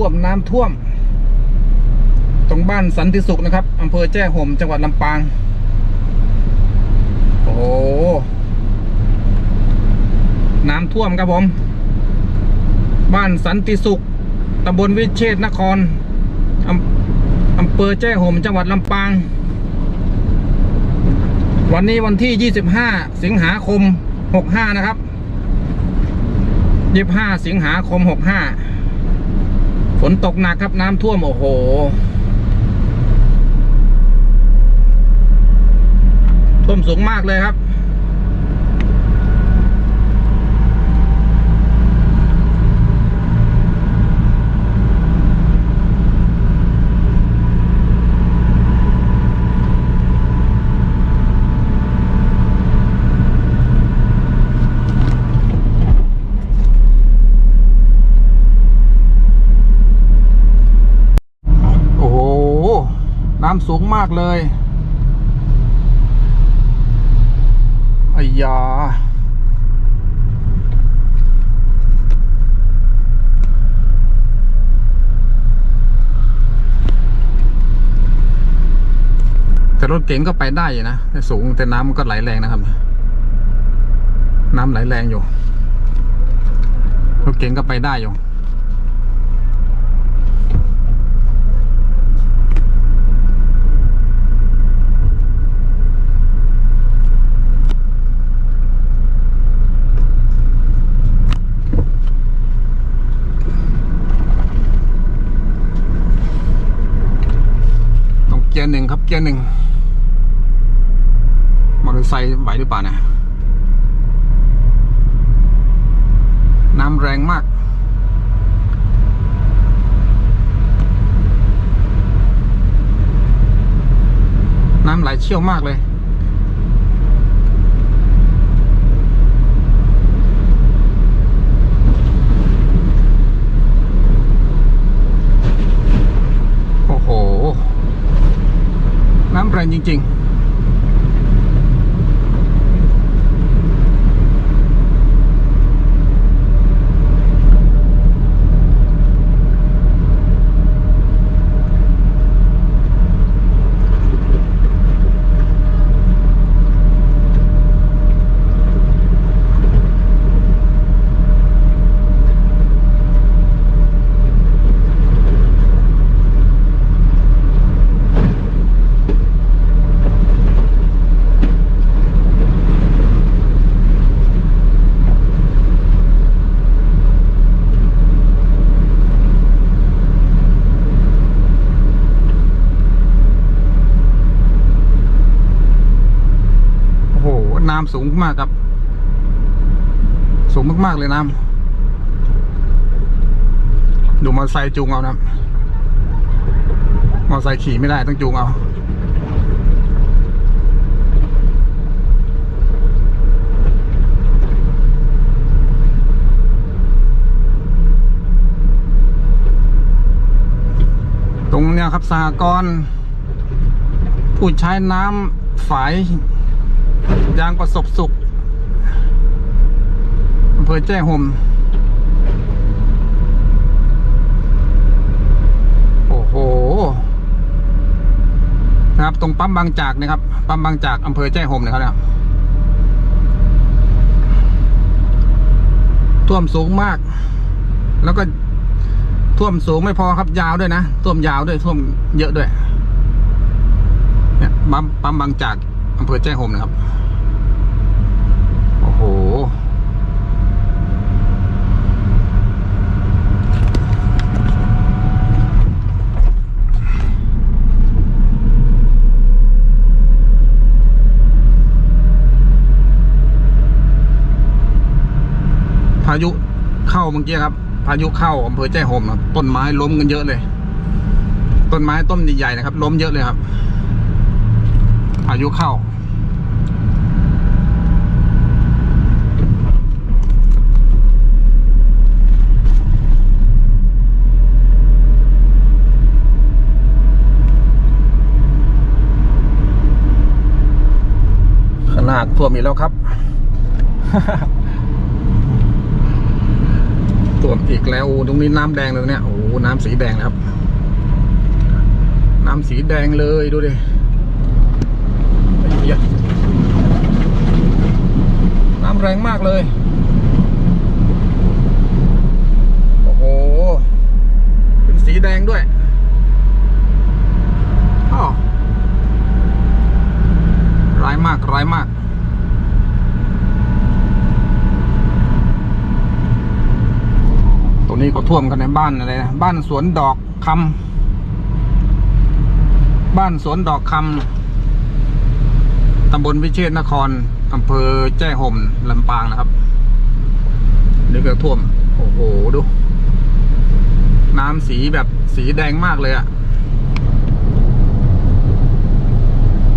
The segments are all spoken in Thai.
ท่วมน้ำท่วม ตรงบ้านสันติสุขนะครับอำเภอแจ้ห่มจังหวัดลำปาง โอ้น้ำท่วมครับผม บ้านสันติสุขตำบลวิเชษนครอำอำเภอแจ้ห่มจังหวัดลำปาง วันนี้วันที่ 25 สิงหาคม 65 นะครับ 25 สิงหาคม 65 ฝนตกหนักครับน้ำท่วม โอ้โห ท่วมสูงมากเลยครับ โอ้โห น้ำ สูงมากเลยไอ้ยาแต่รถเก๋งก็ไปได้นะแต่สูงแต่น้ำมันก็ไหลแรงนะครับ น้ำไหลแรงอยู่ รถเก๋งก็ไปได้อยู่ ต้องเกียร์หนึ่ง ครับเกียร์หนึ่งมอเตอร์ไซค์ไหวหรือเปล่านะน้ำแรงมาก น้ำไหลเชี่ยวมากเลย โอ้โห น้ำแรง จริง ๆ โอ้โห น้ำสูงมากครับ สูงมากๆเลยน้ำดูมอเตอร์ไซค์จูงเอานะครับมอเตอร์ไซค์ขี่ไม่ได้ต้องจูงเอาตรงเนี้ยครับสหกรณ์ผู้ใช้น้ำฝาย ยางประสบสุขอำเภอแจ้ห่มโอ้โหนะครับ ตรงปั๊มบางจากนะครับ ปั๊มบางจากอำเภอแจ้ห่มนะครับเนี่ยท่วมสูงมาก แล้วก็ท่วมสูงไม่พอครับยาวด้วยนะท่วมยาวด้วยท่วมเยอะด้วยเนี่ยปั๊มปั๊มบางจาก อำเภอแจ้ห่มนะครับ โอ้โห พายุเข้าเมื่อกี้ครับ พายุเข้าอำเภอแจ้ห่มครับต้นไม้ล้มกันเยอะเลย ต้นไม้ต้นใหญ่ๆนะครับ ล้มเยอะเลยครับ พายุเข้า ขนาดท่วมอีกแล้วครับ ท่วมอีกแล้วตรงนี้น้ำแดงเลยเนี่ย โอ้น้ำสีแดงนะครับ น้ำสีแดงเลยดูดิไอ้เหี้ยน้ำ แรงมากเลย โอ้โห เป็นสีแดงด้วยอ้าวร้ายมาก ร้ายมากตรงนี้ก็ท่วมกันในบ้านอะไรนะบ้านสวนดอกคำบ้านสวนดอกคำตำบลวิเชษนคร อำเภอแจ้ห่มลำปางนะครับนี่ก็ท่วม โอ้โห ดู น้ำสีแบบสีแดงมากเลยอะ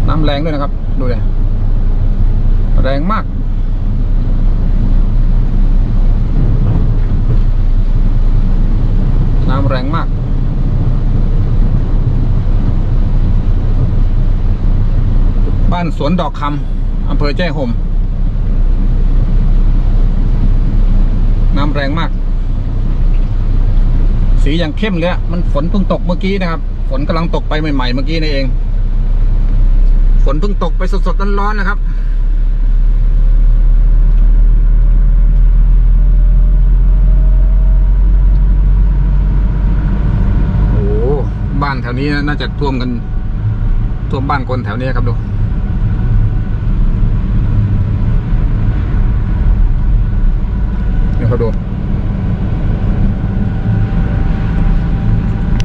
น้ำแรงด้วยนะครับ ดูเลยแรงมาก น้ำแรงมากบ้านสวนดอกคำ อำเภอแจ้ห่มน้ำแรงมาก สีอย่างเข้มเลยมันฝนเพิ่งตกเมื่อกี้นะครับ ฝนกำลังตกไปใหม่ๆเมื่อกี้นี่เอง ฝนเพิ่งตกไปสดๆร้อนๆนะครับโอ้บ้านแถวนี้น่าจะท่วมกันท่วมบ้านคนแถวนี้ครับดู นี่เขาดู